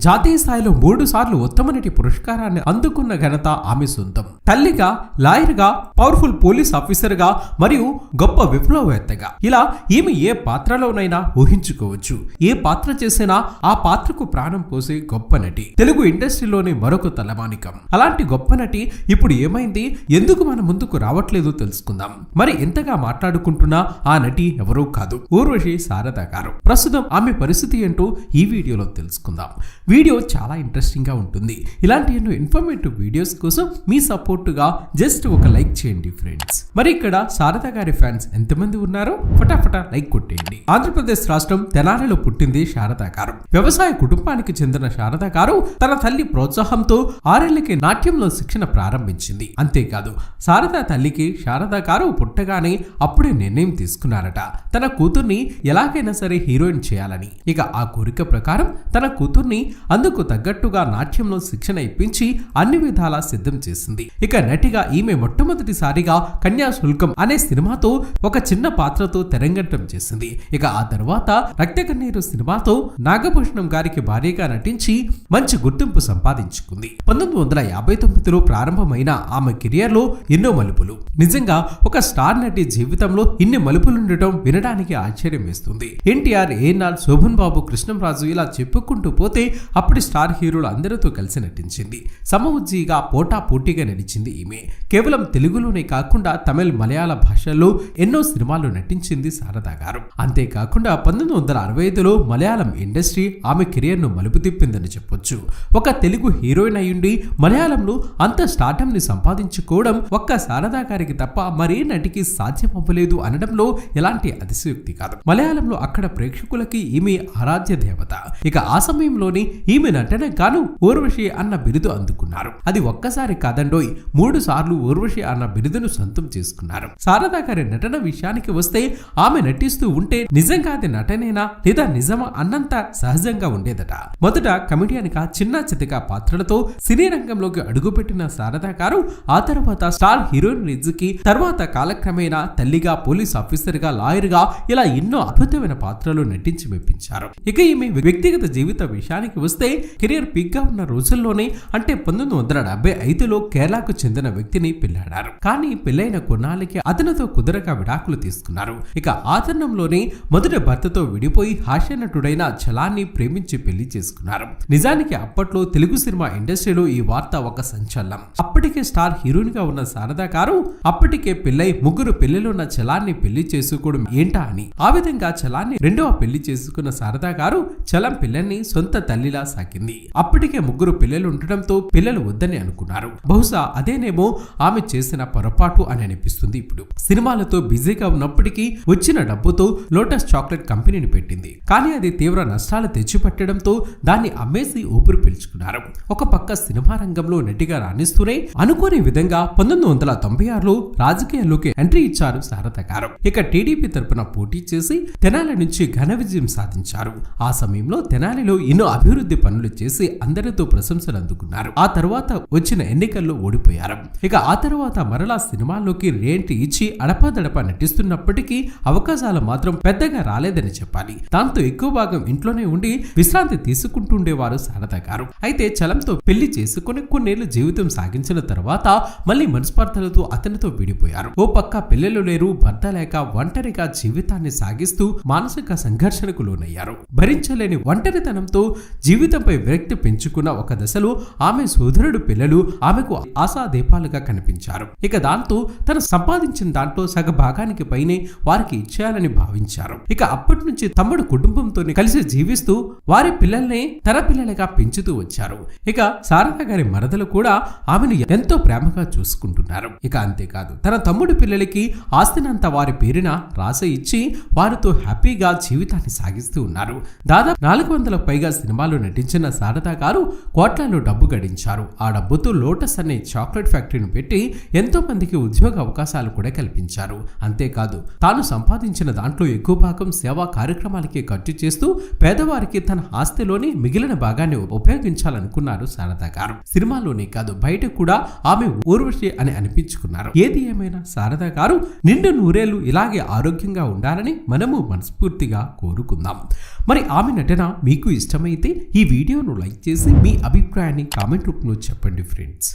జాతీయ స్థాయిలో మూడు సార్లు ఉత్తమ నటి పురస్కారాన్ని అందుకున్న ఘనత ఆమె సొంతం. తల్లిగా లాయర్గా పవర్ఫుల్ పోలీస్ ఆఫీసర్గా మరియు గొప్ప విప్లవవేత్తగా. ఇలా ఈమె ఏ పాత్రలోనైనా ఊహించుకోవచ్చు. ఏ పాత్ర చేసినా ఆ పాత్రకు ప్రాణం పోసే గొప్ప నటి. తెలుగు ఇండస్ట్రీలోని మరొక తలమానికం. అలాంటి గొప్ప నటి ఇప్పుడు ఏమైంది? ఎందుకు మన ముందుకు రావట్లేదో తెలుసుకుందాం. మరి ఎంతగా మాట్లాడుకుంటున్నా ఆ నటి ఎవరూ కాదు. ఊర్వశి శారదా గారు. ప్రస్తుతం ఆమె పరిస్థితి ఏంటో ఈ వీడియోలో తెలుసుకుందాం. వీడియో చాలా ఇంట్రెస్టింగ్గా ఉంటుంది. ఇలాంటి ఎన్నో ఇన్ఫర్మేటివ్ వీడియోస్ కోసం మీ సపోర్టుగా జస్ట్ ఒక లైక్ చేయండి ఫ్రెండ్స్ మరి ఇక్కడ శారద గారి ఫ్యాన్స్ ఎంతమంది ఉన్నారో ఫటాఫటా లైక్ కొట్టేయండి. ఆంధ్రప్రదేశ్ రాష్ట్రం తెనాలిలో పుట్టింది శారద గారు. వ్యవసాయ కుటుంబానికి చెందిన శారద గారు తన తల్లి ప్రోత్సాహంతో ఆరేళ్ళకి నాట్యంలో శిక్షణ ప్రారంభించింది. అంతేకాదు శారద తల్లికి శారద గారు పుట్టగానే అప్పుడే నిర్ణయం తీసుకున్నారట. తన కూతుర్ని ఎలాగైనా సరే హీరోయిన్ చేయాలని. ఇక ఆ కోరిక ప్రకారం తన కూతుర్ని అందుకు తగ్గట్టుగా నాట్యంలో శిక్షణ ఇప్పించి అన్ని విధాలా సిద్ధం చేసింది. ఇక నటిగా ఈమె మొట్టమొదటిసారిగా కన్యాశుల్కం అనే సినిమాతో ఒక చిన్న పాత్రతో తెరంగట్టం చేసింది. ఇక ఆ తర్వాత రక్త కన్నీరు సినిమాతో నాగభూషణం గారికి భార్యగా నటించి మంచి గుర్తింపు సంపాదించుకుంది. పంతొమ్మిది వందల యాభై తొమ్మిదిలో ప్రారంభమైన ఆమె కెరియర్లో ఎన్నో మలుపులు. నిజంగా ఒక స్టార్ నటి జీవితంలో ఇన్ని మలుపులుండటం వినడానికి ఆశ్చర్యం వేస్తుంది. ఎన్టీఆర్ ఏఎన్ఆర్ శోభన్ బాబు కృష్ణంరాజు ఇలా చెప్పుకుంటూ పోతే అప్పటి స్టార్ హీరోలు అందరితో కలిసి నటించింది. సమవుజ్జీగా పోటా పోటీగా నడిచింది ఈమె. కేవలం తెలుగులోనే కాకుండా తమిళ్ మలయాళ భాషల్లో ఎన్నో సినిమాల్లో నటించింది శారదా గారు. అంతేకాకుండా పంతొమ్మిది వందల అరవై ఐదులో మలయాళం ఇండస్ట్రీ ఆమె కెరియర్ను మలుపు తిప్పిందని చెప్పొచ్చు. ఒక తెలుగు హీరోయిన్ అయ్యుండి మలయాళంలో అంత స్టార్టమ్ని సంపాదించుకోవడం ఒక్క శారదా గారికి తప్ప మరే నటికి సాధ్యం అవ్వలేదు అనడంలో ఎలాంటి అతిశయోక్తి కాదు. మలయాళంలో అక్కడ ప్రేక్షకులకి ఈమె ఆరాధ్య దేవత. ఇక ఆ సమయంలోని ఈమె నటన గాను ఊర్వశి అన్న బిరుదు అందుకున్నారు. అది ఒక్కసారి కాదండోయ్ మూడు సార్లు ఊర్వశి అన్న బిరుదును సొంతం చేసుకున్నారు. శారదా గారి నటన విషయానికి వస్తే ఆమె నటిస్తూ ఉంటే నిజంగా అది నటనేనా లేదా నిజమా అన్నంత సహజంగా ఉండేదట. మొదట కమిడియన్గా చిన్న చితక పాత్రలతో సినీ రంగంలోకి అడుగుపెట్టిన శారదా గారు ఆ తర్వాత స్టార్ హీరోయిన్ రిజ్కి తర్వాత కాలక్రమేణా తల్లిగా పోలీస్ ఆఫీసర్గా లాయర్గా ఇలా ఎన్నో అద్భుతమైన పాత్రలు నటించి మెప్పించారు. ఇక ఈమె వ్యక్తిగత జీవిత విషయానికి చూస్తే కెరియర్ పీక్గా ఉన్న రోజుల్లోనే అంటే పంతొమ్మిది వందల డెబ్బై ఐదులో కేరళకు చెందిన వ్యక్తిని పెళ్ళాడారు. కానీ పెళ్ళైన కొన్నాళ్ళకి అతనితో కుదరక విడాకులు తీసుకున్నారు. ఇక ఆ తరుణంలోనే మొదటి భర్తతో విడిపోయి హాస్య నటుడైన చలాన్ని ప్రేమించి పెళ్ళి చేసుకున్నారు. నిజానికి అప్పట్లో తెలుగు సినిమా ఇండస్ట్రీలో ఈ వార్త ఒక సంచలనం. అప్పటికే స్టార్ హీరోయిన్గా ఉన్న శారదా గారు అప్పటికే పెళ్ళై ముగ్గురు పెళ్ళిలో చలాన్ని పెళ్ళి చేసుకోవడం ఏంటా అని. ఆ విధంగా చలాన్ని రెండవ పెళ్ళి చేసుకున్న శారదా గారు చలం పిల్లల్ని సొంత తల్లి తల్లిలా సాగింది. అప్పటికే ముగ్గురు పిల్లలు ఉండటంతో పిల్లలు వద్దని అనుకున్నారు. బహుశా అదేనేమో ఆమె చేసిన పొరపాటు అని అనిపిస్తుంది ఇప్పుడు. సినిమాలతో బిజీగా ఉన్నప్పటికీ వచ్చిన డబ్బుతో లోటస్ చాక్లెట్ కంపెనీని పెట్టింది. కానీ అది తీవ్ర నష్టాలు తెచ్చిపెట్టడంతో దాన్ని అమ్మేసి ఊపిరి పీల్చుకున్నారు. ఒక పక్క సినిమా రంగంలో నటిగా రాణిస్తూనే అనుకోని విధంగా పంతొమ్మిది వందల తొంభై ఆరులో రాజకీయాల్లోకి ఎంట్రీ ఇచ్చారు శారద గారు. ఇక టీడీపీ తరపున పోటీ చేసి తెనాలి నుంచి ఘన విజయం సాధించారు. ఆ సమయంలో తెనాలిలో ఎన్నో అభివృద్ధి పనులు చేసి అందరితో ప్రశంసలు అందుకున్నారు. ఆ తర్వాత వచ్చిన ఎన్నికల్లో ఓడిపోయారు. ఇక ఆ తర్వాత మరలా సినిమాల్లోకి రేంటి ఇచ్చి అడపాదడపా నటిస్తున్నప్పటికీ అవకాశాలు మాత్రం పెద్దగా రాలేదని చెప్పాలి. దాంతో ఎక్కువ భాగం ఇంట్లోనే ఉండి విశ్రాంతి తీసుకుంటుండేవారు శారద గారు. అయితే చలంతో పెళ్ళి చేసుకుని కొన్నేళ్ళు జీవితం సాగించిన తర్వాత మళ్ళీ మనస్పర్ధలతో అతనితో విడిపోయారు. ఓ పక్క పిల్లలు లేరు భర్త లేక ఒంటరిగా జీవితాన్ని సాగిస్తూ మానసిక సంఘర్షణకు లోనయ్యారు. భరించలేని ఒంటరితనంతో జీవితంపై విరక్తి పెంచుకున్న ఒక దశలో ఆమె సోదరుడు పిల్లలు ఆమెకు ఆశాదీపాలుగా కనిపించారు. ఇక దాంతో తను సంపాదించిన దాంట్లో సగ భాగానికి పైనే వారికి ఇచ్చేయాలని భావించారు. ఇక అప్పటి నుంచి తమ్ముడు కుటుంబంతో కలిసి జీవిస్తూ వారి పిల్లల్ని తన పిల్లలుగా పెంచుతూ వచ్చారు. ఇక శారద గారి మరదలు కూడా ఆమెను ఎంతో ప్రేమగా చూసుకుంటున్నారు. ఇక అంతేకాదు తన తమ్ముడు పిల్లలకి ఆస్తినంత వారి పేరున రాస ఇచ్చి వారితో హ్యాపీగా జీవితాన్ని సాగిస్తూ ఉన్నారు. దాదాపు నాలుగు వందల పైగా సినిమాలు నటించిన శారదా గారు కోట్లలో డబ్బు గడించారు. ఆ డబ్బుతో లోటస్ అనే చాక్లెట్ ఫ్యాక్టరీని పెట్టి ఎంతో మందికి ఉద్యోగ అవకాశాలు కూడా కల్పించారు. అంతేకాదు తాను సంపాదించిన దాంట్లో ఎక్కువ భాగం సేవా కార్యక్రమాలకే ఖర్చు చేస్తూ పేదవారికి తన ఆస్తిలోని మిగిలిన భాగాన్ని ఉపయోగించాలనుకున్నారు శారదా గారు. సినిమాలోనే కాదు బయట కూడా ఆమె ఊర్వశి అని అనిపించుకున్నారు. ఏది ఏమైనా శారదా గారు నిండు నూరేళ్ళు ఇలాగే ఆరోగ్యంగా ఉండాలని మనము మనస్ఫూర్తిగా కోరుకుందాం. మరి ఆమె నటన మీకు ఇష్టమైతే ఈ వీడియోను లైక్ చేసి మీ అభిప్రాయాన్ని కామెంట్ రూపంలో చెప్పండి ఫ్రెండ్స్.